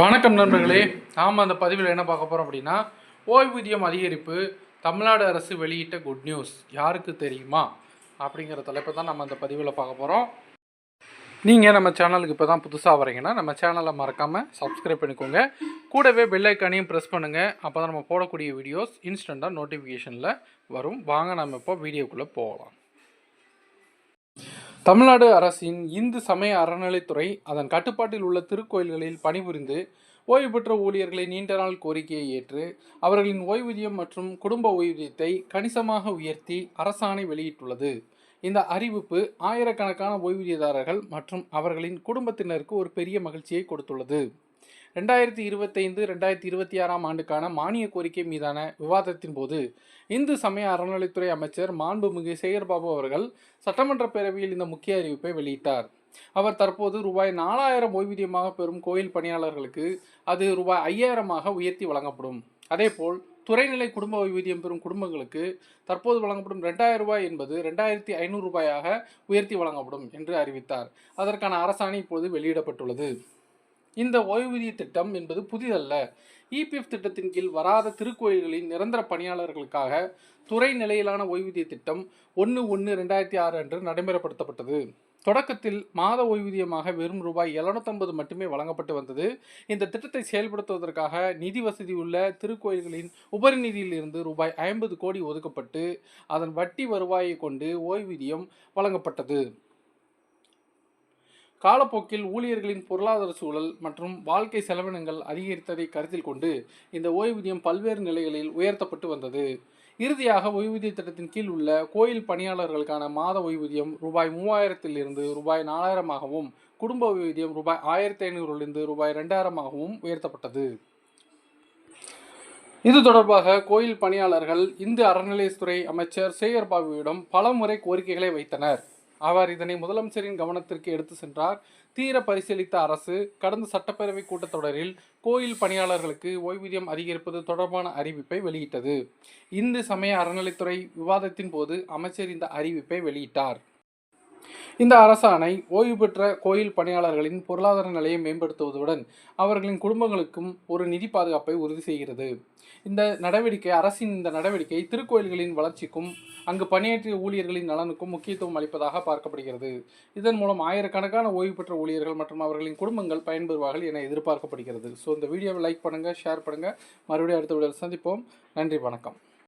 வணக்கம் நண்பர்களே. நாம் அந்த பதிவில் என்ன பார்க்க போகிறோம் அப்படின்னா ஓய்வூதியம் அதிகரிப்பு தமிழ்நாடு அரசு வெளியிட்ட குட் நியூஸ் யாருக்கு தெரியுமா? அப்படிங்கிற தலைப்பை தான் நம்ம அந்த பதிவில் பார்க்க போகிறோம் நீங்கள் நம்ம சேனலுக்கு இப்போ தான் புதுசாக வரீங்கன்னா நம்ம சேனலை மறக்காமல் சப்ஸ்கிரைப் பண்ணிக்கோங்க. கூடவே பெல்லைக்கானையும் ப்ரெஸ் பண்ணுங்கள் அப்போ தான் நம்ம போடக்கூடிய வீடியோஸ் இன்ஸ்டண்ட்டாக நோட்டிஃபிகேஷனில் வரும். வாங்க நம்ம இப்போ வீடியோக்குள்ளே போகலாம். தமிழ்நாடு அரசின் இந்து சமய அறநிலைத்துறை அதன் கட்டுப்பாட்டில் உள்ள திருக்கோயில்களில் பணிபுரிந்து ஓய்வு பெற்ற ஊழியர்களை நீண்ட நாள் கோரிக்கையை ஏற்று அவர்களின் ஓய்வூதியம் மற்றும் குடும்ப ஓய்வூதியத்தை கணிசமாக உயர்த்தி அரசாணை வெளியிட்டுள்ளது. இந்த அறிவிப்பு ஆயிரக்கணக்கான ஓய்வூதியதாரர்கள் மற்றும் அவர்களின் குடும்பத்தினருக்கு ஒரு பெரிய மகிழ்ச்சியை கொடுத்துள்ளது. ரெண்டாயிரத்தி இருபத்தைந்து ரெண்டாயிரத்தி இருபத்தி ஆறாம் ஆண்டுக்கான மானிய கோரிக்கை மீதான விவாதத்தின் போது இந்து சமய அறநிலைத்துறை அமைச்சர் மாண்புமிகு சேகர்பாபு அவர்கள் சட்டமன்ற பேரவையில் இந்த முக்கிய அறிவிப்பை வெளியிட்டார். அவர் தற்போது ரூபாய் நாலாயிரம் ஓய்வூதியமாக பெறும் கோயில் பணியாளர்களுக்கு அது ரூபாய் ஐயாயிரமாக உயர்த்தி வழங்கப்படும். அதேபோல் துறைநிலை குடும்ப ஓய்வூதியம் பெறும் குடும்பங்களுக்கு தற்போது வழங்கப்படும் ரெண்டாயிரம் ரூபாய் என்பது ரெண்டாயிரத்தி ஐநூறு ரூபாயாக உயர்த்தி வழங்கப்படும் என்று அறிவித்தார். அதற்கான அரசாணை இப்போது வெளியிடப்பட்டுள்ளது. இந்த ஓய்வூதிய திட்டம் என்பது புதிதல்ல. இபிஎஃப் திட்டத்தின் கீழ் வராத திருக்கோயில்களின் நிரந்தர பணியாளர்களுக்காக துறை நிலையிலான ஓய்வூதிய திட்டம் ஒன்று ஒன்று ரெண்டாயிரத்தி ஆறு அன்று நடைமுறைப்படுத்தப்பட்டது. தொடக்கத்தில் மாத ஓய்வூதியமாக வெறும் ரூபாய் எழுநூத்தம்பது மட்டுமே வழங்கப்பட்டு வந்தது. இந்த திட்டத்தை செயல்படுத்துவதற்காக நிதி வசதி உள்ள திருக்கோயில்களின் உபரி நிதியிலிருந்து ரூபாய் ஐம்பது கோடி ஒதுக்கப்பட்டு அதன் வட்டி வருவாயை கொண்டு ஓய்வூதியம் வழங்கப்பட்டது. காலப்போக்கில் ஊழியர்களின் பொருளாதார சூழல் மற்றும் வாழ்க்கை செலவினங்கள் அதிகரித்ததை கருத்தில் கொண்டு இந்த ஓய்வூதியம் பல்வேறு நிலைகளில் உயர்த்தப்பட்டு வந்தது. இறுதியாக ஓய்வூதிய திட்டத்தின் கீழ் உள்ள கோயில் பணியாளர்களுக்கான மாத ஓய்வூதியம் ரூபாய் மூவாயிரத்திலிருந்து ரூபாய் நாலாயிரமாகவும் குடும்ப ஓய்வூதியம் ரூபாய் ஆயிரத்தி ஐநூறிலிருந்து ரூபாய் ரெண்டாயிரமாகவும் உயர்த்தப்பட்டது. இது தொடர்பாக கோயில் பணியாளர்கள் இந்து அறநிலையத்துறை அமைச்சர் சேகர் பாபுவிடம் பல முறை கோரிக்கைகளை வைத்தனர். அவர் இதனை முதலமைச்சரின் கவனத்திற்கு எடுத்து சென்றார். தீர பரிசீலித்த அரசு கடந்த சட்டப்பேரவை கூட்டத்தொடரில் கோயில் பணியாளர்களுக்கு ஓய்வூதியம் அதிகரிப்பது தொடர்பான அறிவிப்பை வெளியிட்டது. இந்து சமய அறநிலைத்துறை விவாதத்தின் போது அமைச்சர் இந்த அறிவிப்பை வெளியிட்டார். இந்த அரசாணை ஓய்வு பெற்ற கோயில் பணியாளர்களின் பொருளாதார நிலையை மேம்படுத்துவதுடன் அவர்களின் குடும்பங்களுக்கும் ஒரு நிதி பாதுகாப்பை உறுதி செய்கிறது. இந்த நடவடிக்கை அரசின் இந்த நடவடிக்கை திருக்கோயில்களின் வளர்ச்சிக்கும் அங்கு பணியாற்றிய ஊழியர்களின் நலனுக்கும் முக்கியத்துவம் அளிப்பதாக பார்க்கப்படுகிறது. இதன் மூலம் ஆயிரக்கணக்கான ஓய்வு பெற்ற ஊழியர்கள் மற்றும் அவர்களின் குடும்பங்கள் பயன்பெறுவார்கள் என எதிர்பார்க்கப்படுகிறது. ஸோ இந்த வீடியோவை லைக் பண்ணுங்கள் ஷேர் பண்ணுங்கள் மறுபடியும் அடுத்த வீடியோவில் சந்திப்போம். நன்றி வணக்கம்.